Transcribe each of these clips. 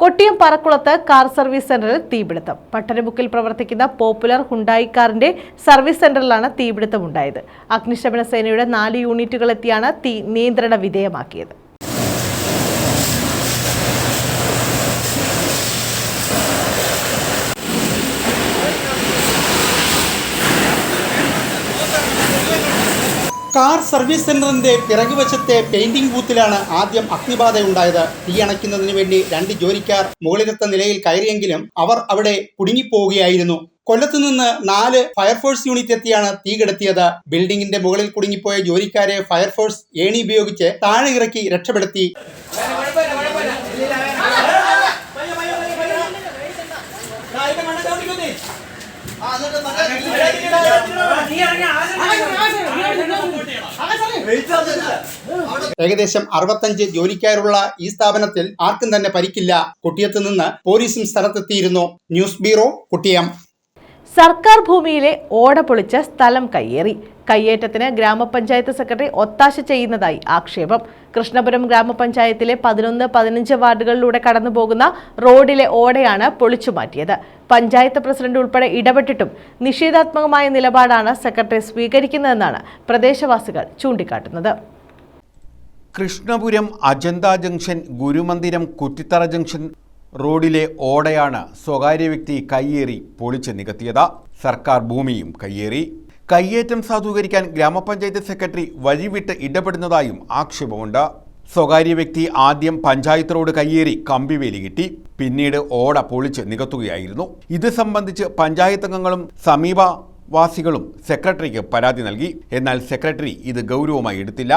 Kottiyam പറക്കുളത്ത് car service സെന്ററിൽ തീപിടുത്തം. പട്ടണബുക്കിൽ പ്രവർത്തിക്കുന്ന പോപ്പുലർ ഹുണ്ടായി കാറിന്റെ സർവീസ് സെന്ററിലാണ് തീപിടുത്തമുണ്ടായത്. അഗ്നിശമന സേനയുടെ നാല് യൂണിറ്റുകൾ എത്തിയാണ് തീ നിയന്ത്രണ വിധേയമാക്കിയത്. കാർ സർവീസ് സെന്ററിന്റെ പിറകുവശത്തെ പെയിന്റിംഗ് ബൂത്തിലാണ് ആദ്യം അഗ്നിബാധയുണ്ടായത്. തീയണയ്ക്കുന്നതിന് വേണ്ടി രണ്ട് ജോലിക്കാർ മുകളിലത്തെ നിലയിൽ കയറിയെങ്കിലും അവർ അവിടെ കുടുങ്ങിപ്പോവുകയായിരുന്നു. കൊല്ലത്തു നിന്ന് നാല് ഫയർഫോഴ്സ് യൂണിറ്റ് എത്തിയാണ് തീ കെടുത്തിയത്. ബിൽഡിംഗിന്റെ മുകളിൽ കുടുങ്ങിപ്പോയ ജോലിക്കാരെ ഫയർഫോഴ്സ് ഏണി ഉപയോഗിച്ച് താഴെ ഇറക്കി രക്ഷപ്പെടുത്തി ഏകദേശം അറുപത്തഞ്ച് ജോലിക്കാരുള്ള ഈ സ്ഥാപനത്തിൽ ആർക്കും തന്നെ പരിക്കില്ല. കുട്ടിയത്ത് നിന്ന് പോലീസും സ്ഥലത്തെത്തിയിരുന്നു. ന്യൂസ് ബ്യൂറോ കുട്ടിയം. സർക്കാർ ഭൂമിയിലെ ഓട പൊളിച്ച് സ്ഥലം കയ്യേറി. കയ്യേറ്റത്തിന് ഗ്രാമപഞ്ചായത്ത് സെക്രട്ടറി ഒത്താശ ചെയ്യുന്നതായി ആക്ഷേപം. കൃഷ്ണപുരം ഗ്രാമപഞ്ചായത്തിലെ പതിനൊന്ന് പതിനഞ്ച് വാർഡുകളിലൂടെ കടന്നുപോകുന്ന റോഡിലെ ഓടയാണ് പൊളിച്ചു മാറ്റിയത്. പഞ്ചായത്ത് പ്രസിഡന്റ് ഉൾപ്പെടെ ഇടപെട്ടിട്ടും നിഷേധാത്മകമായ നിലപാടാണ് സെക്രട്ടറി സ്വീകരിക്കുന്നതെന്നാണ് പ്രദേശവാസികൾ ചൂണ്ടിക്കാട്ടുന്നത്. കൃഷ്ണപുരം അജന്ത ജംഗ്ഷൻ ഗുരുമന്ദിരം കുറ്റിത്തറ ജംഗ്ഷൻ റോഡിലെ ഓടയാണ് സ്വകാര്യ വ്യക്തി കയ്യേറി പൊളിച്ച് നികത്തിയത്. സർക്കാർ ഭൂമിയും കയ്യേറി. കയ്യേറ്റം സാധൂകരിക്കാൻ ഗ്രാമപഞ്ചായത്ത് സെക്രട്ടറി വഴിവിട്ട് ഇടപെടുന്നതായും ആക്ഷേപമുണ്ട്. സ്വകാര്യ വ്യക്തി ആദ്യം പഞ്ചായത്ത് റോഡ് കയ്യേറി കമ്പിവേലി കിട്ടി പിന്നീട് ഓട പൊളിച്ച് നികത്തുകയായിരുന്നു. ഇത് സംബന്ധിച്ച് പഞ്ചായത്ത് അംഗങ്ങളും സമീപ വാസികളും സെക്രട്ടറിക്ക് പരാതി നൽകി. എന്നാൽ സെക്രട്ടറി ഇത് ഗൗരവമായി എടുത്തില്ല.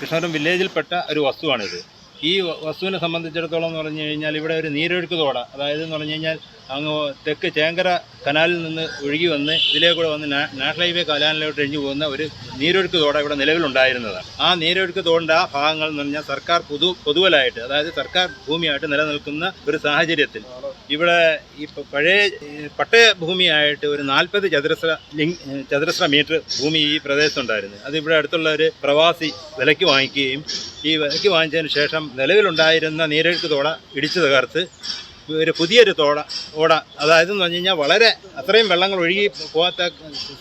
കൃഷ്ണപുരം വില്ലേജിൽപ്പെട്ട ഒരു വസ്തുവാണിത്. ഈ വസ്തുവിനെ സംബന്ധിച്ചിടത്തോളം എന്ന് പറഞ്ഞു കഴിഞ്ഞാൽ ഇവിടെ ഒരു നീരൊഴുക്ക് തോട അതായത് എന്ന് പറഞ്ഞു കഴിഞ്ഞാൽ അങ്ങ് തെക്ക് ചേങ്കര കനാലിൽ നിന്ന് ഒഴുകി വന്ന് ഇതിലേ കൂടെ വന്ന് നാഷണൽ ഹൈവേ കനാലിലോട്ട് ഒഴിഞ്ഞു പോകുന്ന ഒരു നീരൊഴുക്ക് തോട ഇവിടെ നിലവിലുണ്ടായിരുന്നതാണ്. ആ നീരൊഴുക്ക് തോടിന്റെ ആ ഭാഗങ്ങൾ എന്ന് പറഞ്ഞാൽ സർക്കാർ പൊതു പൊതുവലായിട്ട് അതായത് സർക്കാർ ഭൂമിയായിട്ട് നിലനിൽക്കുന്ന ഒരു സാഹചര്യത്തിൽ ഇവിടെ ഈ പഴയ പട്ടയ ഭൂമിയായിട്ട് ഒരു നാൽപ്പത് ചതുരശ്ര ചതുരശ്ര മീറ്റർ ഭൂമി ഈ പ്രദേശത്തുണ്ടായിരുന്നു. അത് ഇവിടെ അടുത്തുള്ള ഒരു പ്രവാസി വിലയ്ക്ക് വാങ്ങിക്കുകയും ഈ വിലയ്ക്ക് വാങ്ങിച്ചതിന് ശേഷം നിലവിലുണ്ടായിരുന്ന നീരൊഴുക്ക് തോട ഇടിച്ചു തകർത്ത് ഒരു പുതിയൊരു തോട ഓട. അതായത് എന്ന് പറഞ്ഞു കഴിഞ്ഞാൽ വളരെ അത്രയും വെള്ളങ്ങൾ ഒഴുകി പോകാത്ത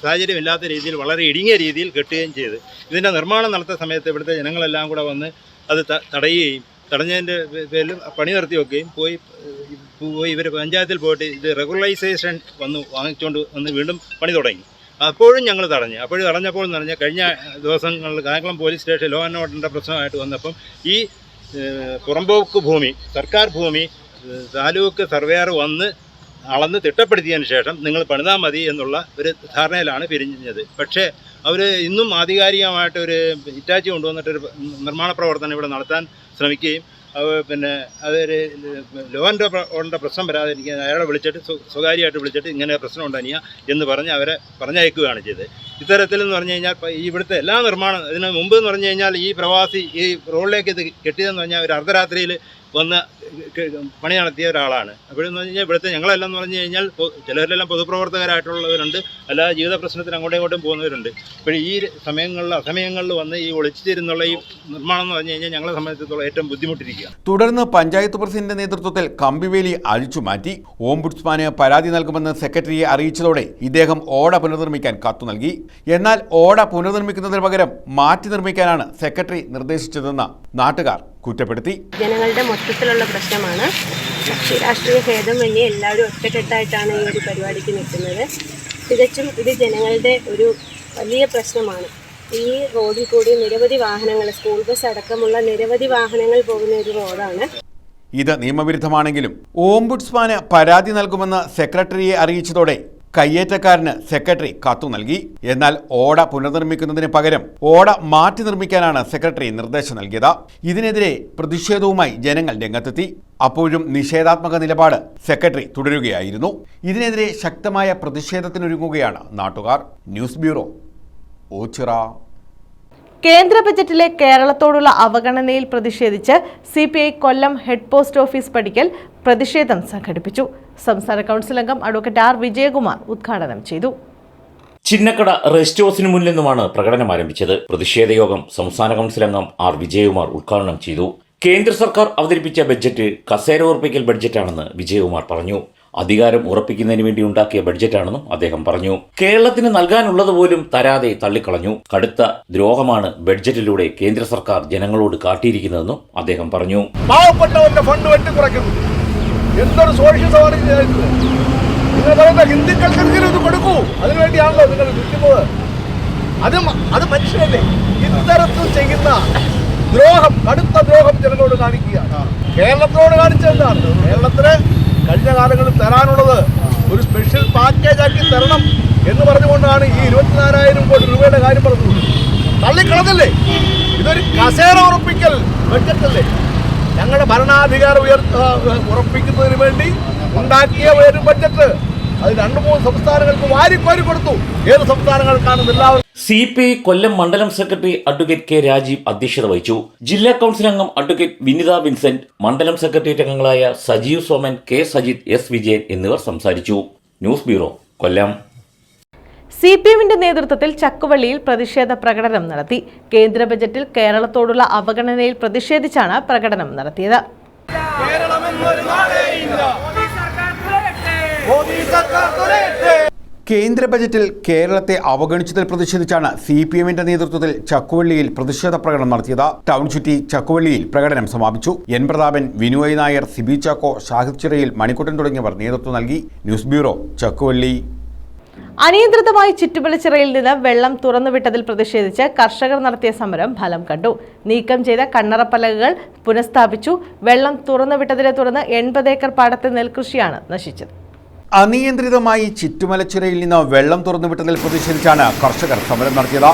സാഹചര്യമില്ലാത്ത രീതിയിൽ വളരെ ഇടുങ്ങിയ രീതിയിൽ കെട്ടുകയും ചെയ്ത്. ഇതിന്റെ നിർമ്മാണം നടത്തിയ സമയത്ത് ഇവിടുത്തെ ജനങ്ങളെല്ലാം കൂടെ വന്ന് അത് തടയുകയും തടഞ്ഞതിന്റെ പേരിൽ പണി നിർത്തി വെക്കുകയും പോയി പോയി ഇവർ പഞ്ചായത്തിൽ പോയിട്ട് ഇത് റെഗുലറൈസേഷൻ വന്ന് വാങ്ങിച്ചുകൊണ്ട് വന്ന് വീണ്ടും പണി തുടങ്ങി. അപ്പോഴും ഞങ്ങൾ തടഞ്ഞു. അപ്പോഴും തടഞ്ഞപ്പോൾ എന്ന് പറഞ്ഞാൽ കഴിഞ്ഞ ദിവസങ്ങളിൽ Kayamkulam police station law and ഓർഡറിന്റെ പ്രശ്നമായിട്ട് വന്നപ്പം ഈ പുറമ്പോക്ക് ഭൂമി സർക്കാർ ഭൂമി താലൂക്ക് സർവേയർ വന്ന് അളന്ന് തിട്ടപ്പെടുത്തിയതിന് ശേഷം നിങ്ങൾ പണിതാൽ മതി എന്നുള്ള ഒരു ധാരണയിലാണ് പിരിഞ്ഞത്. പക്ഷേ അവർ ഇന്നും ആധികാരികമായിട്ട് ഒരു ഇറ്റാച്ചി കൊണ്ടുവന്നിട്ടൊരു നിർമ്മാണ പ്രവർത്തനം ഇവിടെ നടത്താൻ ശ്രമിക്കുകയും പിന്നെ അതൊരു ലോന്റെ ഓർഡറിന്റെ പ്രശ്നം വരാതിരിക്കാൻ അയാളെ വിളിച്ചിട്ട് സ്വ- സ്വകാര്യമായിട്ട് വിളിച്ചിട്ട് ഇങ്ങനെ പ്രശ്നം ഉണ്ടാനിയ എന്ന് പറഞ്ഞ് അവരെ പറഞ്ഞയക്കുകയാണ് ചെയ്തത്. ഇത്തരത്തിൽ എന്ന് പറഞ്ഞു കഴിഞ്ഞാൽ ഇവിടുത്തെ എല്ലാ നിർമ്മാണം ഇതിന് മുമ്പ് എന്ന് പറഞ്ഞു കഴിഞ്ഞാൽ ഈ പ്രവാസി ഈ റോഡിലേക്ക് ഇത് കെട്ടിയതെന്ന് പറഞ്ഞാൽ ഒരു അർദ്ധരാത്രിയിൽ വന്ന് പണി നടത്തിയ ഒരാളാണ്. അപ്പോഴെന്ന് പറഞ്ഞു കഴിഞ്ഞാൽ ഇവിടുത്തെ ഞങ്ങളെല്ലാം എന്ന് പറഞ്ഞു കഴിഞ്ഞാൽ ചിലരിലെല്ലാം ചിലരെല്ലാം പൊതുപ്രവർത്തകരായിട്ടുള്ളവരുണ്ട്. അല്ലാതെ ജീവിത പ്രശ്നത്തിന് അങ്ങോട്ടും ഇങ്ങോട്ടും പോകുന്നവരുണ്ട്. അപ്പോൾ ഈ സമയങ്ങളിൽ അസമയങ്ങളിൽ വന്ന് ഈ ഒളിച്ചിരുന്നുള്ള ഈ നിർമ്മാണം എന്ന് പറഞ്ഞു കഴിഞ്ഞാൽ ഞങ്ങളെ സംബന്ധിച്ചിടത്തോളം ഏറ്റവും ബുദ്ധിമുട്ടിരിക്കുക. തുടർന്ന് പഞ്ചായത്ത് പ്രസിഡന്റിന്റെ നേതൃത്വത്തിൽ കമ്പിവേലി അഴിച്ചു മാറ്റി. ഓംബുഡ്സ്മാന് പരാതി നൽകുമെന്ന് സെക്രട്ടറിയെ അറിയിച്ചതോടെ ഇദ്ദേഹം ഓട പുനർനിർമ്മിക്കാൻ കത്തു നൽകി. എന്നാൽ ഓട പുനർനിർമ്മിക്കുന്നതിന് പകരം മാറ്റി നിർമ്മിക്കാനാണ് സെക്രട്ടറി നിർദ്ദേശിച്ചതെന്ന് നാട്ടുകാർ കുറ്റപ്പെടുത്തി. ജനങ്ങളുടെ മൊത്തത്തിലുള്ള പ്രശ്നമാണ്. രാഷ്ട്രീയ ഭേദം വഴി എല്ലാവരും ഒറ്റക്കെട്ടായിട്ടാണ് ഈ ഒരു പരിപാടിക്ക് നിൽക്കുന്നത്. തികച്ചും ഇത് ജനങ്ങളുടെ ഒരു വലിയ പ്രശ്നമാണ്. ഈ റോഡിൽ കൂടി നിരവധി വാഹനങ്ങൾ സ്കൂൾ ബസ് അടക്കമുള്ള നിരവധി വാഹനങ്ങൾ പോകുന്ന ഒരു റോഡാണ്. ഇത് നിയമവിരുദ്ധമാണെങ്കിലും ഓംബുഡ്സ്മാന് പരാതി നൽകുമെന്ന് സെക്രട്ടറിയെ അറിയിച്ചതോടെ കയ്യേറ്റക്കാരന് സെക്രട്ടറി കത്തു നൽകി. എന്നാൽ ഓട പുനർനിർമ്മിക്കുന്നതിന് പകരം ഓട മാറ്റി നിർമ്മിക്കാനാണ് സെക്രട്ടറി നിർദ്ദേശം നൽകിയത്. ഇതിനെതിരെ പ്രതിഷേധവുമായി ജനങ്ങൾ രംഗത്തെത്തി. അപ്പോഴും നിഷേധാത്മക നിലപാട് സെക്രട്ടറി തുടരുകയായിരുന്നു. ഇതിനെതിരെ ശക്തമായ പ്രതിഷേധത്തിനൊരുങ്ങുകയാണ് നാട്ടുകാർ. News bureau Ochira. കേന്ദ്ര ബജറ്റിലെ കേരളത്തോടുള്ള അവഗണനയിൽ പ്രതിഷേധിച്ച് C Kollam head post office പടിക്കൽ പ്രതിഷേധം സംഘടിപ്പിച്ചു. സംസ്ഥാന കൗൺസിൽ അംഗം അഡ്വക്കേറ്റ് ആർ വിജയകുമാർ ഉദ്ഘാടനം ചെയ്തു. ചിന്നക്കട റെസ്റ്റ് ഹൗസിന് മുന്നിൽ നിന്നുമാണ് പ്രകടനം ആരംഭിച്ചത്. പ്രതിഷേധ യോഗം സംസ്ഥാന കൗൺസിൽ അംഗം ആർ വിജയകുമാർ ഉദ്ഘാടനം ചെയ്തു. കേന്ദ്ര സർക്കാർ അവതരിപ്പിച്ച ബഡ്ജറ്റ് കസേര ഉറപ്പിക്കൽ ബഡ്ജറ്റാണെന്ന് വിജയകുമാർ പറഞ്ഞു. അധികാരം ഉറപ്പിക്കുന്നതിന് വേണ്ടി ഉണ്ടാക്കിയ ബഡ്ജറ്റാണെന്നും അദ്ദേഹം പറഞ്ഞു. കേരളത്തിന് നൽകാനുള്ളത് പോലും തരാതെ തള്ളിക്കളഞ്ഞു. കടുത്ത ദ്രോഹമാണ് ബഡ്ജറ്റിലൂടെ കേന്ദ്ര സർക്കാർ ജനങ്ങളോട് കാട്ടിയിരിക്കുന്നതെന്നും അദ്ദേഹം പറഞ്ഞു. പാവപ്പെട്ടവരുടെ ഫണ്ട് വെട്ടിക്കുറയ്ക്കുന്നു എന്തൊരു സോഷ്യൽ ഇത്? നിങ്ങൾ പറയുന്ന ഹിന്ദുക്കൾക്കെങ്കിലും ഇത് കൊടുക്കൂ. അതിനുവേണ്ടിയാണല്ലോ നിങ്ങൾ നിൽക്കുന്നത്. അത് അത് മനുഷ്യരല്ലേ ഇത്തരത്തിൽ ചെയ്യുന്ന ദ്രോഹം കടുത്ത ദ്രോഹം ജനങ്ങളോട് കാണിക്കുകയാണ്. കേരളത്തിനോട് കാണിച്ചെന്താണ് കേരളത്തിന് കഴിഞ്ഞ കാലങ്ങളിൽ തരാനുള്ളത് ഒരു സ്പെഷ്യൽ പാക്കേജ് ആക്കി തരണം എന്ന് പറഞ്ഞുകൊണ്ടാണ് ഈ ഇരുപത്തിനാലായിരം കോടി രൂപയുടെ കാര്യം പറഞ്ഞത് തള്ളിക്കളഞ്ഞല്ലേ? ഇതൊരു കസേര ഉറപ്പിക്കൽ ബഡ്ജറ്റല്ലേ ഞങ്ങളുടെ ഭരണാധികാരം ഉയർ ഉറപ്പിക്കുന്നതിന് വേണ്ടി ഉണ്ടാക്കിയ ഒരു ബഡ്ജറ്റ് അത് രണ്ടു മൂന്ന് സംസ്ഥാനങ്ങൾക്ക് വാരിക്കോരി കൊടുത്തു. ഏത് സംസ്ഥാനങ്ങൾക്കാണ് എല്ലാവരും സി പി ഐ കൊല്ലം മണ്ഡലം സെക്രട്ടറി അഡ്വക്കേറ്റ് കെ രാജീവ് അധ്യക്ഷത വഹിച്ചു. ജില്ലാ കൗൺസിൽ അംഗം അഡ്വക്കേറ്റ് വിനിത വിൻസെന്റ് മണ്ഡലം സെക്രട്ടേറിയറ്റ് അംഗങ്ങളായ സജീവ് സോമൻ കെ സജിത് എസ് വിജയൻ എന്നിവർ സംസാരിച്ചു. News bureau Kollam. C P എമ്മിന്റെ നേതൃത്വത്തിൽ ചക്കുവള്ളിയിൽ പ്രതിഷേധ പ്രകടനം നടത്തി. കേന്ദ്ര ബജറ്റിൽ കേരളത്തോടുള്ള അവഗണനയിൽ പ്രതിഷേധിച്ചാണ് പ്രകടനം നടത്തിയത്. കേന്ദ്ര ബജറ്റിൽ കേരളത്തെ അവഗണിച്ചതിൽ പ്രതിഷേധിച്ചാണ് സി പി എമ്മിന്റെ നേതൃത്വത്തിൽ ചക്കുവള്ളിയിൽ പ്രതിഷേധ പ്രകടനം നടത്തിയത്. ടൗൺ ചുറ്റി ചക്കുവള്ളിയിൽ പ്രകടനം സമാപിച്ചു. എൻ പ്രതാപൻ വിനോയ് നായർ സിബി ചാക്കോ ഷാഹിദ് ചിറയിൽ മണിക്കുട്ടൻ തുടങ്ങിയവർ നേതൃത്വം നൽകി. News bureau Chakkuvalli. അനിയന്ത്രിതമായി ചുറ്റുപിളിച്ചിറയിൽ നിന്ന് വെള്ളം തുറന്നുവിട്ടതിൽ പ്രതിഷേധിച്ച് കർഷകർ നടത്തിയ സമരം ഫലം കണ്ടു. നീക്കം ചെയ്ത കണ്ണറപ്പലകകൾ പുനഃസ്ഥാപിച്ചു. വെള്ളം തുറന്നുവിട്ടതിനെ തുടർന്ന് എൺപത് ഏക്കർ പാടത്തെ നെൽകൃഷിയാണ് നശിച്ചത്. അനിയന്ത്രിതമായി ചുറ്റുമലച്ചിറയിൽ നിന്ന് വെള്ളം തുറന്നുവിട്ടതിൽ പ്രതിഷേധിച്ചാണ് കർഷകർ സമരം നടത്തിയത്.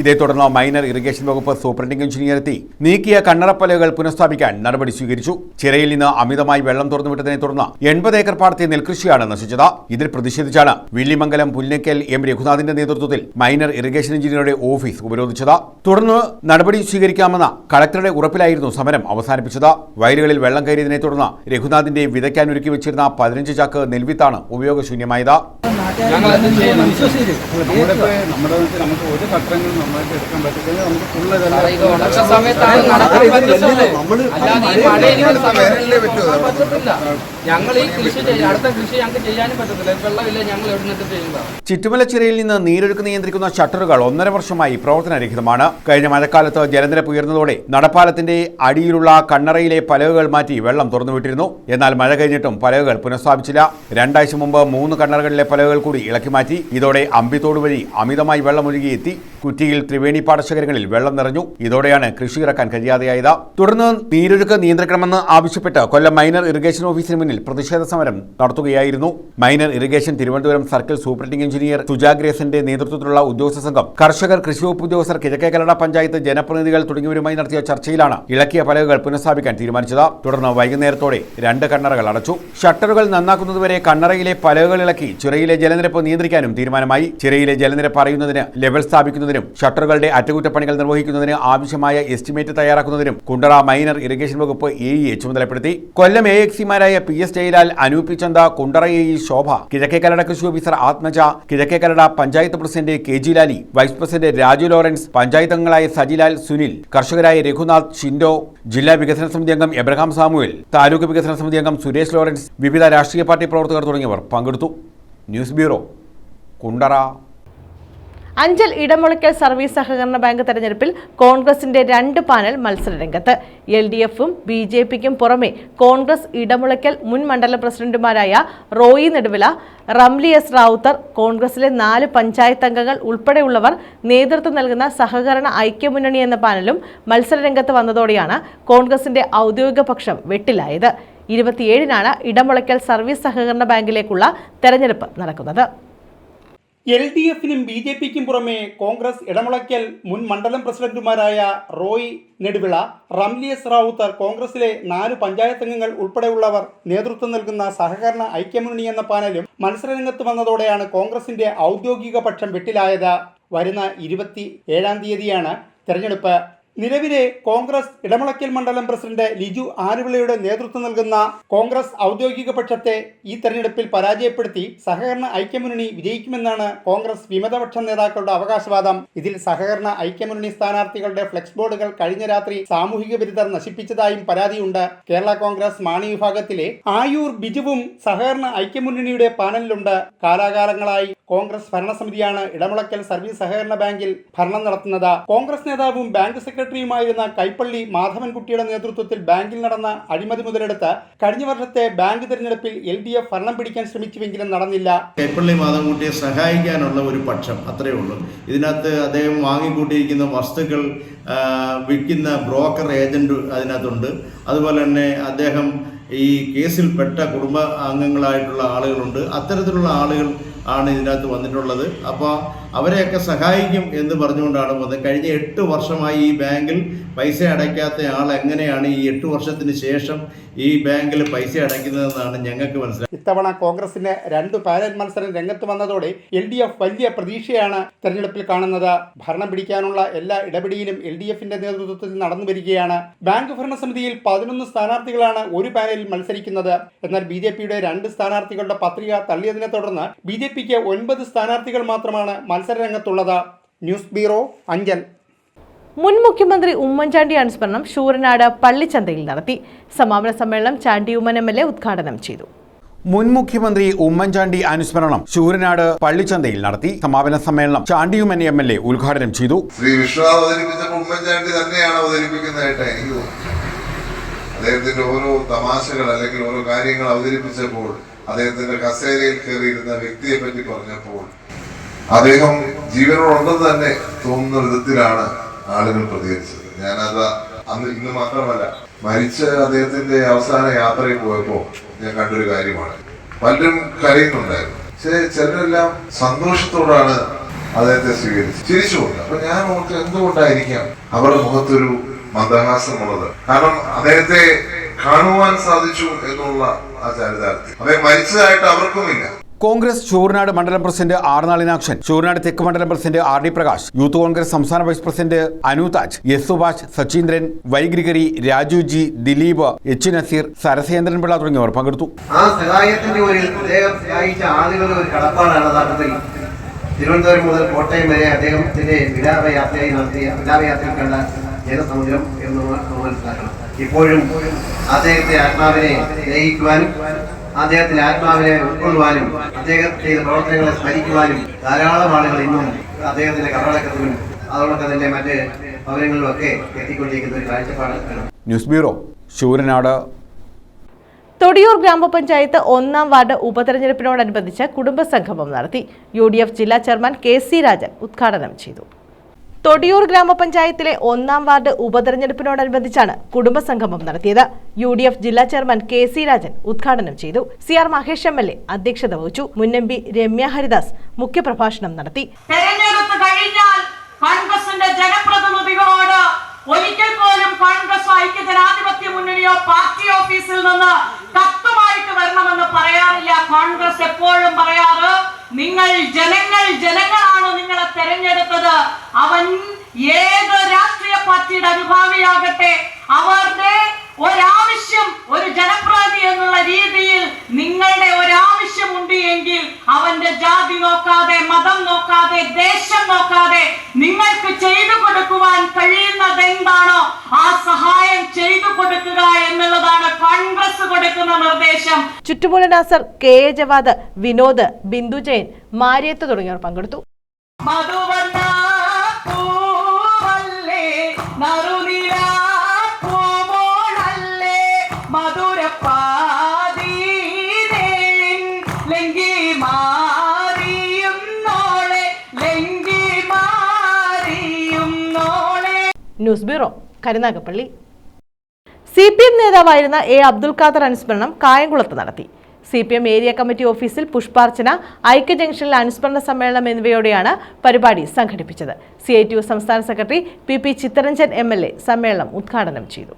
ഇതേ തുടർന്ന് മൈനർ ഇറിഗേഷൻ വകുപ്പ് സൂപ്രണ്ടിംഗ് എഞ്ചിനീയർ എത്തി നീക്കിയ കണ്ണറപ്പലകൾ പുനഃസ്ഥാപിക്കാൻ നടപടി സ്വീകരിച്ചു. ചിറയിൽ നിന്ന് അമിതമായി വെള്ളം തുറന്നുവിട്ടതിനെ തുടർന്ന് എൺപത് ഏക്കർ പാടത്തെ നെൽകൃഷിയാണ് നശിച്ചത്. ഇതിൽ പ്രതിഷേധിച്ചാണ് വില്ലിമംഗലം പുല്ലിക്കൽ എം രഘുനാഥിന്റെ നേതൃത്വത്തിൽ മൈനർ ഇറിഗേഷൻ എഞ്ചിനീയറുടെ ഓഫീസ് ഉപരോധിച്ചത്. തുടർന്ന് നടപടി സ്വീകരിക്കാമെന്ന കളക്ടറുടെ ഉറപ്പിലായിരുന്നു സമരം അവസാനിപ്പിച്ചത്. വയലുകളിൽ വെള്ളം കയറിയതിനെ തുടർന്ന് രഘുനാഥിന്റെ വിതയ്ക്കാൻ ഒരുക്കി വെച്ചിരുന്ന പതിനഞ്ച് ചാക്ക് നെൽവിത്താണ് ഉപയോഗശൂന്യമായത്. നമ്മളിപ്പോ നമ്മുടെ നമുക്ക് ഒരു പത്രങ്ങളും നന്നായിട്ട് എടുക്കാൻ പറ്റില്ല നമുക്ക് ഞങ്ങൾ ഈ കൃഷി അടുത്ത കൃഷി ഞങ്ങൾക്ക് ചെയ്യാനും പറ്റത്തില്ല. വെള്ളമില്ല ഞങ്ങൾ എവിടെ നിന്നിട്ട് ചെയ്യുന്നതാണ് ചിറ്റുമലച്ചിറയിൽ നിന്ന് നീരൊഴുക്ക് നിയന്ത്രിക്കുന്ന ഷട്ടറുകൾ ഒന്നര വർഷമായി പ്രവർത്തനരഹിതമാണ്. കഴിഞ്ഞ മഴക്കാലത്ത് ജലനിരപ്പ് ഉയർന്നതോടെ നടപ്പാലത്തിന്റെ അടിയിലുള്ള കണ്ണറയിലെ പലകകൾ മാറ്റി വെള്ളം തുറന്നുവിട്ടിരുന്നു. എന്നാൽ മഴ കഴിഞ്ഞിട്ടും പലകകൾ പുനഃസ്ഥാപിച്ചില്ല. രണ്ടാഴ്ച മുമ്പ് മൂന്ന് കണ്ണറകളിലെ പലകകൾ കൂടി ഇളക്കി മാറ്റി. ഇതോടെ അമ്പിത്തോട് വഴി അമിതമായി വെള്ളം ഒഴുകിയെത്തി കുറ്റിയിൽ ത്രിവേണി പാടശേഖരങ്ങളിൽ വെള്ളം നിറഞ്ഞു. ഇതോടെയാണ് കൃഷി ഇറക്കാൻ കഴിയാതെയായത്. തുടർന്ന് നീരൊഴുക്ക് നിയന്ത്രിക്കണമെന്ന് ആവശ്യപ്പെട്ട് കൊല്ലം മൈനർ ഇറിഗേഷൻ ഓഫീസിന് മുന്നിൽ പ്രതിഷേധ സമരം നടത്തുകയായിരുന്നു. Minor irrigation Thiruvananthapuram circle superintending engineer സുജാഗ്രേസിന്റെ നേതൃത്വത്തിലുള്ള ഉദ്യോഗസ്ഥ സംഘം കർഷകർ കൃഷി വകുപ്പ് ഉദ്യോഗസ്ഥർ കിഴക്കേ കല്ലട പഞ്ചായത്ത് ജനപ്രതിനിധികൾ തുടങ്ങിയവരുമായി നടത്തിയ ചർച്ചയിലാണ് ഇളക്കിയ പലകകൾ പുനഃസ്ഥാപിക്കാൻ തീരുമാനിച്ചത്. തുടർന്ന് വൈകുന്നേരത്തോടെ രണ്ട് കണ്ണറകൾ അടച്ചു. ഷട്ടറുകൾ നന്നാക്കുന്നതുവരെ കണ്ണറയിലെ പലകകൾ ഇളക്കി ചിറയിലെ ജലനിരപ്പ് നിയന്ത്രിക്കാനും തീരുമാനമായി. ചിറയിലെ ജലനിരപ്പ് അറിയുന്നതിന് ലെവൽ സ്ഥാപിക്കുന്നതിനും ഷട്ടറുകളുടെ അറ്റകുറ്റപ്പണികൾ നിർവഹിക്കുന്നതിന് ആവശ്യമായ എസ്റ്റിമേറ്റ് തയ്യാറാക്കുന്നതിനും കുണ്ടറ മൈനർ ഇറിഗേഷൻ വകുപ്പ് എ ഇ ചുമതലപ്പെടുത്തി. Kollam A എക്സിമാരായ P S Jayalal Anoop Chanda Kundara A E Shobha Kizhakke Kallada കൃഷി officer Athmaja Kizhakke Kallada panchayat president K G Lali vice president Raju Lawrence panchayat അംഗങ്ങളായ സജിലാൽ സുനിൽ കർഷകരായ രഘുനാഥ് ഷിൻഡോ ജില്ലാ വികസന സമിതി അംഗം Abraham Samuel taluk വികസന സമിതി അംഗം സുരേഷ് ലോറൻസ് വിവിധ രാഷ്ട്രീയ പാർട്ടി പ്രവർത്തകർ തുടങ്ങിയവർ പങ്കെടുത്തു. News bureau Kundara. Anchal Edamulakkal service സഹകരണ ബാങ്ക് തെരഞ്ഞെടുപ്പിൽ കോൺഗ്രസിന്റെ രണ്ട് പാനൽ മത്സരരംഗത്ത് എൽ ഡി എഫും ബി ജെ പിക്കും പുറമെ കോൺഗ്രസ് ഇടമുളയ്ക്കൽ മുൻ മണ്ഡലം പ്രസിഡന്റുമാരായ റോയി നെടുവില റംലി എസ് റാവുത്തർ കോൺഗ്രസിലെ നാല് പഞ്ചായത്ത് അംഗങ്ങൾ ഉൾപ്പെടെയുള്ളവർ നേതൃത്വം നൽകുന്ന സഹകരണ ഐക്യമുന്നണി എന്ന പാനലും മത്സരരംഗത്ത് വന്നതോടെയാണ് കോൺഗ്രസിന്റെ ഔദ്യോഗിക പക്ഷം വെട്ടിലായത്. ഇരുപത്തിയേഴിനാണ് ഇടമുളയ്ക്കൽ സർവീസ് സഹകരണ ബാങ്കിലേക്കുള്ള തെരഞ്ഞെടുപ്പ് നടക്കുന്നത്. എൽ ഡി എഫിനും ബി ജെ പിക്കും പുറമെ കോൺഗ്രസ് ഇടമുളയ്ക്കൽ മുൻ മണ്ഡലം പ്രസിഡന്റുമാരായ റോയ് നെടുവിള റംലിയസ് റാവുത്തർ കോൺഗ്രസിലെ നാല് പഞ്ചായത്ത് അംഗങ്ങൾ ഉൾപ്പെടെയുള്ളവർ നേതൃത്വം നൽകുന്ന സഹകരണ ഐക്യമുന്നണി എന്ന പാനലും മത്സരരംഗത്ത് വന്നതോടെയാണ് കോൺഗ്രസിന്റെ ഔദ്യോഗിക പക്ഷം വെട്ടിലായത്. വരുന്ന ഇരുപത്തി ഏഴാം തീയതിയാണ് തെരഞ്ഞെടുപ്പ്. നിലവിലെ കോൺഗ്രസ് ഇടമുളയ്ക്കൽ മണ്ഡലം പ്രസിഡന്റ് ലിജു ആരുവിളയുടെ നേതൃത്വം നൽകുന്ന കോൺഗ്രസ് ഔദ്യോഗിക പക്ഷത്തെ ഈ തെരഞ്ഞെടുപ്പിൽ പരാജയപ്പെടുത്തി സഹകരണ ഐക്യമുന്നണി വിജയിക്കുമെന്നാണ് കോൺഗ്രസ് വിമതപക്ഷ നേതാക്കളുടെ അവകാശവാദം. ഇതിൽ സഹകരണ ഐക്യമുന്നണി സ്ഥാനാർത്ഥികളുടെ ഫ്ലെക്സ് ബോർഡുകൾ കഴിഞ്ഞ രാത്രി സാമൂഹിക വിരുദ്ധർ നശിപ്പിച്ചതായും പരാതിയുണ്ട്. കേരള കോൺഗ്രസ് മാണി വിഭാഗത്തിലെ ആയൂർ ബിജുവും സഹകരണ ഐക്യമുന്നണിയുടെ പാനലിലുണ്ട്. കാലാകാലങ്ങളായി കോൺഗ്രസ് ഭരണസമിതിയാണ് ഇടമുളയ്ക്കൽ സർവീസ് സഹകരണ ബാങ്കിൽ ഭരണം നടത്തുന്നത്. കോൺഗ്രസ് നേതാവും ബാങ്ക് സെക്രട്ടറിയുമായിരുന്ന കൈപ്പള്ളി മാധവൻകുട്ടിയുടെ നേതൃത്വത്തിൽ ബാങ്കിൽ നടന്ന അഴിമതി മുതലെടുത്ത് കഴിഞ്ഞ വർഷത്തെ ബാങ്ക് തിരഞ്ഞെടുപ്പിൽ എൽ ഡി എഫ് ഭരണം പിടിക്കാൻ ശ്രമിച്ചുവെങ്കിലും നടന്നില്ല. കൈപ്പള്ളി മാധവൻകുട്ടിയെ സഹായിക്കാനുള്ള ഒരു പക്ഷം അത്രയേ ഉള്ളൂ. ഇതിനകത്ത് അദ്ദേഹം വാങ്ങിക്കൂട്ടിയിരിക്കുന്ന വസ്തുക്കൾ വിൽക്കുന്ന ബ്രോക്കർ ഏജന്റ് അതിനകത്തുണ്ട്. അതുപോലെ തന്നെ അദ്ദേഹം ഈ കേസിൽപ്പെട്ട കുടുംബ അംഗങ്ങളായിട്ടുള്ള ആളുകളുണ്ട്. അത്തരത്തിലുള്ള ആളുകൾ ആണ് ഇതിനകത്ത് വന്നിട്ടുള്ളത്. അപ്പോൾ അവരെയൊക്കെ സഹായിക്കും എന്ന് പറഞ്ഞുകൊണ്ടാണ് പോകുന്നത്. കഴിഞ്ഞ എട്ട് വർഷമായി ഈ ബാങ്കിൽ പൈസ അടയ്ക്കാത്ത ആൾ എങ്ങനെയാണ് ഈ എട്ട് വർഷത്തിന് ശേഷം ഈ ബാങ്കിൽ പൈസ അടയ്ക്കുന്നതെന്നാണ് ഞങ്ങൾക്ക് മനസ്സിലായത് ഇത്തവണ കോൺഗ്രസിന് രണ്ട് പാനൽ മത്സരം രംഗത്ത് വന്നതോടെ എൽ ഡി എഫ് വലിയ പ്രതീക്ഷയാണ് തെരഞ്ഞെടുപ്പിൽ കാണുന്നത്. ഭരണം പിടിക്കാനുള്ള എല്ലാ ഇടപെടിയിലും എൽ ഡി എഫിന്റെ നേതൃത്വത്തിൽ നടന്നു വരികയാണ്. ബാങ്ക് ഭരണസമിതിയിൽ പതിനൊന്ന് സ്ഥാനാർത്ഥികളാണ് ഒരു പാനലിൽ മത്സരിക്കുന്നത്. എന്നാൽ ബി ജെ പിയുടെ രണ്ട് സ്ഥാനാർത്ഥികളുടെ പത്രിക തള്ളിയതിനെ തുടർന്ന് ബി ജെ പിക്ക് ഒൻപത് സ്ഥാനാർത്ഥികൾ മാത്രമാണ് മത്സരരംഗത്തുള്ളത് ന്യൂസ് ബ്യൂറോ അഞ്ചൽ. മുൻ മുഖ്യമന്ത്രി ഉമ്മൻചാണ്ടി അനുസ്മരണം ശൂരനാട് പള്ളിച്ചന്തയിൽ നടത്തി. സമാപന സമ്മേളനം Chandy Oommen M L A ഉദ്ഘാടനം ചെയ്തു. മുൻ മുഖ്യമന്ത്രി ഉമ്മൻചാണ്ടി അനുസ്മരണം ശൂരനാട് പള്ളിച്ചന്തയിൽ നടത്തി സമാപന സമ്മേളനം ചാണ്ടിയുമൻ എം എൽ എ ഉദ്ഘാടനം ചെയ്തു. ശ്രീ അവതരിപ്പിച്ചപ്പോൾ ഉമ്മൻചാണ്ടി തന്നെയാണ് അവതരിപ്പിക്കുന്നതായിട്ട് എനിക്ക് അദ്ദേഹത്തിന്റെ ഓരോ തമാശകൾ അല്ലെങ്കിൽ ഓരോ കാര്യങ്ങൾ അവതരിപ്പിച്ചപ്പോൾ അദ്ദേഹത്തിന്റെ കസേരയിൽ കയറിയിരുന്ന വ്യക്തിയെ പറ്റി പറഞ്ഞപ്പോൾ അദ്ദേഹം ജീവനോടുണ്ടെന്ന് തന്നെ തോന്നുന്ന വിധത്തിലാണ് ആളുകൾ പ്രതികരിച്ചത്. ഞാനത് അന്ന് ഇന്ന് മാത്രമല്ല മരിച്ച അദ്ദേഹത്തിന്റെ അവസാന യാത്രയിൽ പോയപ്പോ ഞാൻ കണ്ടൊരു കാര്യമാണ്. പലരും കരയുന്നുണ്ടായിരുന്നു. പക്ഷേ ചിലരെല്ലാം സന്തോഷത്തോടാണ് അദ്ദേഹത്തെ സ്വീകരിച്ചു ചിരിച്ചുകൊണ്ട്. അപ്പൊ ഞാൻ ഓർത്ത് എന്തുകൊണ്ടായിരിക്കാം അവരുടെ മുഖത്തൊരു മന്ദഹാസമുള്ളത്? കാരണം അദ്ദേഹത്തെ കാണുവാൻ സാധിച്ചു എന്നുള്ള ആ ചരിതാർത്ഥ്യം. അദ്ദേഹം മരിച്ചതായിട്ട് അവർക്കുമില്ല. കോൺഗ്രസ് ചൂർനാട് മണ്ഡലം പ്രസിഡന്റ് ആർ നാളിനാക്ഷൻ ചൂർനാട് തെക്ക് മണ്ഡലം president R D Prakash youth Congress സംസ്ഥാന vice president Anu Taj S Subhash Sachindran വൈഗ്രിഗരി Raju G Dileep H Nazeer Sarasendran Pillai തുടങ്ങിയവർ പങ്കെടുത്തു. ആ സഹായത്തിന്റെ ഒരു സഹായിച്ച ആളുകളുടെ കടപ്പാടാണ് യഥാർത്ഥത്തിൽ തിരുവനന്തപുരം മുതൽ കോട്ടയം വരെ അദ്ദേഹത്തിന്റെ വിലാപയാത്രയായി നടത്തിയ വിലാപയാത്രയിൽ കണ്ട ജനസമുദ്രം എന്ന് മനസ്സിലാക്കണം. ഇപ്പോഴും അദ്ദേഹത്തെ ആത്മാവിനെ സ്നേഹിക്കുവാനും അദ്ദേഹത്തിന്റെ ആത്മാവിനെ ഉൾക്കൊള്ളുവാനും അദ്ദേഹം ചെയ്ത പ്രവർത്തനങ്ങളെ സ്മരിക്കുവാനും ധാരാളം ആളുകൾ ഇന്നും അദ്ദേഹത്തിന്റെ കബറടക്കത്തിലും അതോടൊപ്പം തന്നെ മറ്റ് ഭവനങ്ങളിലും ഒക്കെ എത്തിക്കൊണ്ടിരിക്കുന്ന ഒരു കാഴ്ചപ്പാട് ന്യൂസ് ബ്യൂറോ ശൂരനാട് തൊടിയൂർ ഗ്രാമപഞ്ചായത്ത് ഒന്നാം വാർഡ് ഉപതെരഞ്ഞെടുപ്പിനോടനുബന്ധിച്ച് കുടുംബസംഗമം നടത്തി. യു ഡി എഫ് ജില്ലാ ചെയർമാൻ കെ സി രാജൻ ഉദ്ഘാടനം ചെയ്തു. തൊടിയൂർ ഗ്രാമപഞ്ചായത്തിലെ ഒന്നാം വാർഡ് ഉപതെരഞ്ഞെടുപ്പിനോടനുബന്ധിച്ചാണ് കുടുംബസംഗമം നടത്തിയത്. യു ഡി എഫ് ജില്ലാ ചെയർമാൻ കെ സി രാജൻ ഉദ്ഘാടനം ചെയ്തു. C R Mahesh M L A അധ്യക്ഷത വഹിച്ചു. മുന്നമ്പി രമ്യ ഹരിദാസ് മുഖ്യപ്രഭാഷണം നടത്തി. ജനപ്രതിനിധികളോട് ഒരിക്കൽ പോലും കോൺഗ്രസ് ഐക്യ ജനാധിപത്യ മുന്നണിയോ പാർട്ടി ഓഫീസിൽ നിന്ന് കത്തുമായിട്ട് വരണമെന്ന് പറയാറില്ല. കോൺഗ്രസ് എപ്പോഴും പറയാറ് നിങ്ങൾ ജനങ്ങൾ ജനങ്ങളാണ് നിങ്ങളെ തെരഞ്ഞെടുത്തത്? അവൻ ഏത് രാഷ്ട്രീയ പാർട്ടിയുടെ അനുഭാവിയാകട്ടെ അവരുടെ ഒരാവശ്യം ഒരു ജനപ്രതി എന്നുള്ള രീതിയിൽ നിങ്ങളുടെ ഒരാവശ്യം ഉണ്ട് എങ്കിൽ അവന്റെ ജാതി നോക്കാതെ മതം നോക്കാതെ ദേശം നോക്കാതെ നിങ്ങൾക്ക് ചെയ്തു കൊടുക്കുവാൻ കഴിയുന്നത് എന്താണോ ആ സഹായം ചെയ്തു കൊടുക്കുക എന്നുള്ളതാണ് കോൺഗ്രസ് കൊടുക്കുന്ന നിർദ്ദേശം. ചുറ്റുമുള്ള നാസർ കെ. എ. ജവാദ് വിനോദ് ബിന്ദു ജയൻ മാരിയത്ത് തുടങ്ങിയവർ പങ്കെടുത്തു. News bureau Karunagappally. C P M നേതാവായിരുന്ന എ അബ്ദുൽ ഖാദർ അനുസ്മരണം കായംകുളത്ത് നടത്തി. C P M area committee ഓഫീസിൽ പുഷ്പാർച്ചന ഐക്യ ജംഗ്ഷനിൽ അനുസ്മരണ സമ്മേളനം എന്നിവയോടെയാണ് പരിപാടി സംഘടിപ്പിച്ചത്. സി സംസ്ഥാന secretary P P Chitharanjan A സമ്മേളനം ഉദ്ഘാടനം ചെയ്തു.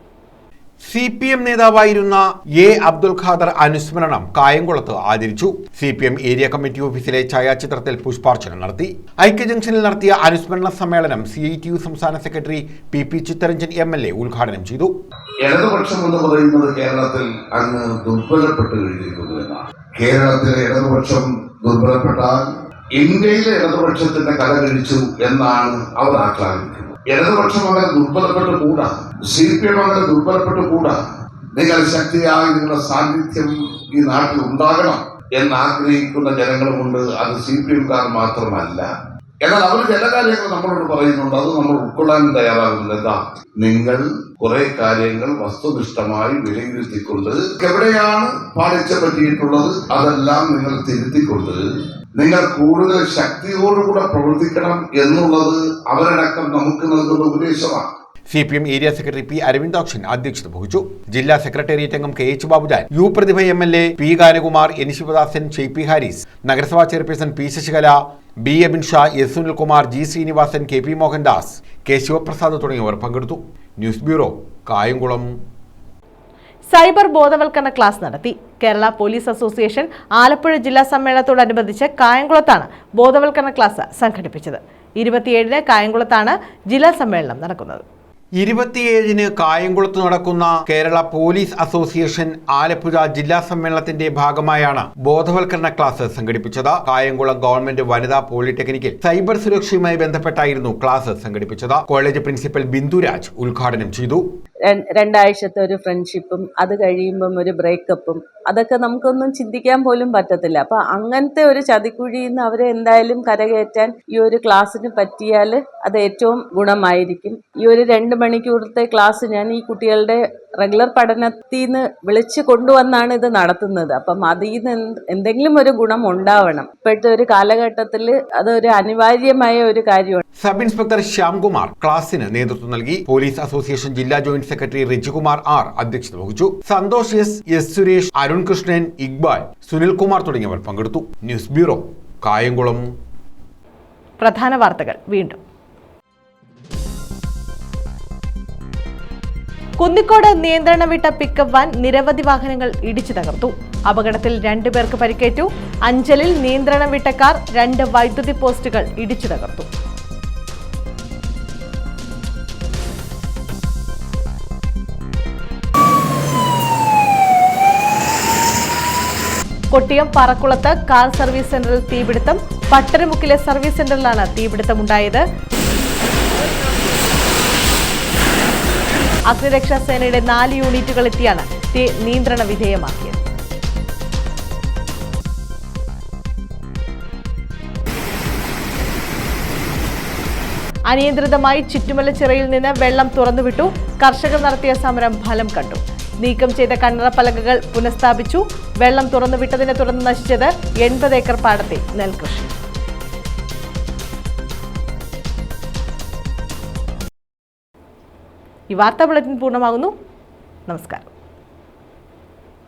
സി പി എം നേതാവായിരുന്ന എ അബ്ദുൽ ഖാദർ അനുസ്മരണം കായംകുളത്ത് ആദരിച്ചു C P M area committee ഓഫീസിലെ ഛായാചിത്രത്തിൽ പുഷ്പാർച്ചന നടത്തി. ഐക്യ ജംഗ്ഷനിൽ നടത്തിയ അനുസ്മരണ സമ്മേളനം സി ഐ ടി യു സംസ്ഥാന secretary P P Chitharanjan M L A ഉദ്ഘാടനം ചെയ്തു. ഇടതുപക്ഷം എന്ന് പറയുന്നത് കേരളത്തിൽ അങ്ങ് ദുർബലപ്പെട്ട് കഴിഞ്ഞിരിക്കുന്നു കേരളത്തിലെ ഇടതുപക്ഷം ദുർബലപ്പെട്ടാൽ ഇന്ത്യയിലെ ഇടതുപക്ഷത്തിന്റെ കല കഴിച്ചു എന്നാണ് അവർ ആക്ലാമിക്കുന്നത് ഇടതുപക്ഷം അങ്ങനെ ദുർബലപ്പെട്ട് കൂടാ സി പി എം അങ്ങനെ ദുർബലപ്പെട്ട് കൂടാ. നിങ്ങൾ ശക്തിയായി നിങ്ങളുടെ സാന്നിധ്യം ഈ നാട്ടിൽ ഉണ്ടാകണം എന്ന് ആഗ്രഹിക്കുന്ന ജനങ്ങളുമുണ്ട്. അത് സി പി എംകാർ മാത്രമല്ല. എന്നാൽ അവർ ചില കാര്യങ്ങൾ നമ്മളോട് പറയുന്നുണ്ട്. അത് നമ്മൾ ഉൾക്കൊള്ളാൻ തയ്യാറാകുന്നില്ല. നിങ്ങൾ കുറെ കാര്യങ്ങൾ വസ്തുനിഷ്ഠമായി വിലയിരുത്തിക്കൊണ്ട് എവിടെയാണ് പാളിച്ച പറ്റിയിട്ടുള്ളത് അതെല്ലാം നിങ്ങൾ തിരുത്തിക്കൊണ്ട് നിങ്ങൾ കൂടുതൽ ശക്തിയോടുകൂടെ പ്രവർത്തിക്കണം എന്നുള്ളത് അവരടക്കം നമുക്ക് നൽകുന്ന ഉപദേശമാണ്. C P M area secretary P Aravindakshan അധ്യക്ഷത വഹിച്ചു. ജില്ലാ സെക്രട്ടേറിയറ്റ് അംഗം K H Babujan U Prathibha M L A P Ganakumar N Sivadasan Shey P Haris നഗരസഭാ chairperson P Sasikala B Abin Shah S Sunilkumar G Srinivasan K P Mohandas K Sivaprasad തുടങ്ങിയവർ പങ്കെടുത്തു. News bureau Kayamkulam. Cyber ബോധവൽക്കരണ class നടത്തി. Kerala police association Alappuzha ജില്ലാ സമ്മേളനത്തോടനുബന്ധിച്ച് കായംകുളത്താണ് ബോധവൽക്കരണ class സംഘടിപ്പിച്ചത്. ഇരുപത്തിയേഴിന് കായംകുളത്താണ് ജില്ലാ സമ്മേളനം നടക്കുന്നത്. ഇരുപത്തിയേഴിന് കായംകുളത്ത് നടക്കുന്ന കേരള പോലീസ് അസോസിയേഷൻ ആലപ്പുഴ ജില്ലാ സമ്മേളനത്തിന്റെ ഭാഗമായാണ് ബോധവൽക്കരണ ക്ലാസ് സംഘടിപ്പിച്ചത്. കായംകുളം ഗവൺമെന്റ് വനിതാ പോളിടെക്നിക്കിൽ സൈബർ സുരക്ഷയുമായി ബന്ധപ്പെട്ടായിരുന്നു ക്ലാസ് സംഘടിപ്പിച്ചത്. കോളേജ് പ്രിൻസിപ്പൽ ബിന്ദുരാജ് ഉദ്ഘാടനം ചെയ്തു. രണ്ടാഴ്ചത്തെ ഒരു ഫ്രണ്ട്ഷിപ്പും അത് കഴിയുമ്പം ഒരു ബ്രേക്കപ്പും അതൊക്കെ നമുക്കൊന്നും ചിന്തിക്കാൻ പോലും പറ്റത്തില്ല. അപ്പം അങ്ങനത്തെ ഒരു ചതിക്കുഴിയിൽ നിന്ന് അവരെ എന്തായാലും കരകയറ്റാൻ ഈ ഒരു ക്ലാസ്സിന് പറ്റിയാൽ അത് ഏറ്റവും ഗുണമായിരിക്കും. ഈ ഒരു രണ്ട് മണിക്കൂറത്തെ ക്ലാസ് ഞാൻ ഈ കുട്ടികളുടെ റെഗുലർ പഠനത്തിൽ നിന്ന് വിളിച്ച് കൊണ്ടുവന്നാണ് ഇത് നടത്തുന്നത്. അപ്പം അതിൽ നിന്ന് എന്തെങ്കിലും ഒരു ഗുണം ഉണ്ടാവണം. ഇപ്പോഴത്തെ ഒരു കാലഘട്ടത്തിൽ അതൊരു അനിവാര്യമായ ഒരു കാര്യമാണ്. സബ് ഇൻസ്പെക്ടർ ശ്യാംകുമാർ ക്ലാസിന് നേതൃത്വം നൽകി. പോലീസ് അസോസിയേഷൻ ജില്ലാ ജോയിന്റ് സെക്രട്ടറി റിജികുമാർ ആർ അധ്യക്ഷത വഹിച്ചു. സന്തോഷ് എസ് എസ് സുരേഷ് അരുൺ കൃഷ്ണൻ ഇക്ബാൽ സുനിൽകുമാർ തുടങ്ങിയവർ പങ്കെടുത്തു. News bureau Kayamkulam. പ്രധാന വാർത്തകൾ വീണ്ടും. കുന്നിക്കോട് നിയന്ത്രണം വിട്ട പിക്കപ്പ് വാൻ നിരവധി വാഹനങ്ങൾ ഇടിച്ചു തകർത്തു. അപകടത്തിൽ രണ്ടു പേർക്ക് പരിക്കേറ്റു. അഞ്ചലിൽ നിയന്ത്രണം വിട്ട കാർ രണ്ട് വൈദ്യുതി പോസ്റ്റുകൾ ഇടിച്ചു തകർത്തു. കൊട്ടിയം പറക്കുളത്ത് കാർ സർവീസ് സെന്ററിൽ തീപിടുത്തം പട്ടരമുക്കിലെ സർവീസ് സെന്ററിലാണ് തീപിടുത്തമുണ്ടായത്. അഗ്നിരക്ഷാ സേനയുടെ നാല് യൂണിറ്റുകൾ എത്തിയാണ് തീ നിയന്ത്രണ വിധേയമാക്കിയത്. അനിയന്ത്രിതമായി ചുറ്റുമല ചിറയിൽ നിന്ന് വെള്ളം തുറന്നുവിട്ടു. കർഷകർ നടത്തിയ സമരം ഫലം കണ്ടു. നീക്കം ചെയ്ത കണ്ണറ പലകകൾ പുനഃസ്ഥാപിച്ചു. വെള്ളം തുറന്നു തുറന്നുവിട്ടതിനെ തുടർന്ന് നശിച്ചത് എൺപത് ഏക്കർ പാടത്തെ നെൽകൃഷി. ഈ വാർത്താ ബുള്ളറ്റിൻ പൂർണമാകുന്നു. നമസ്കാരം.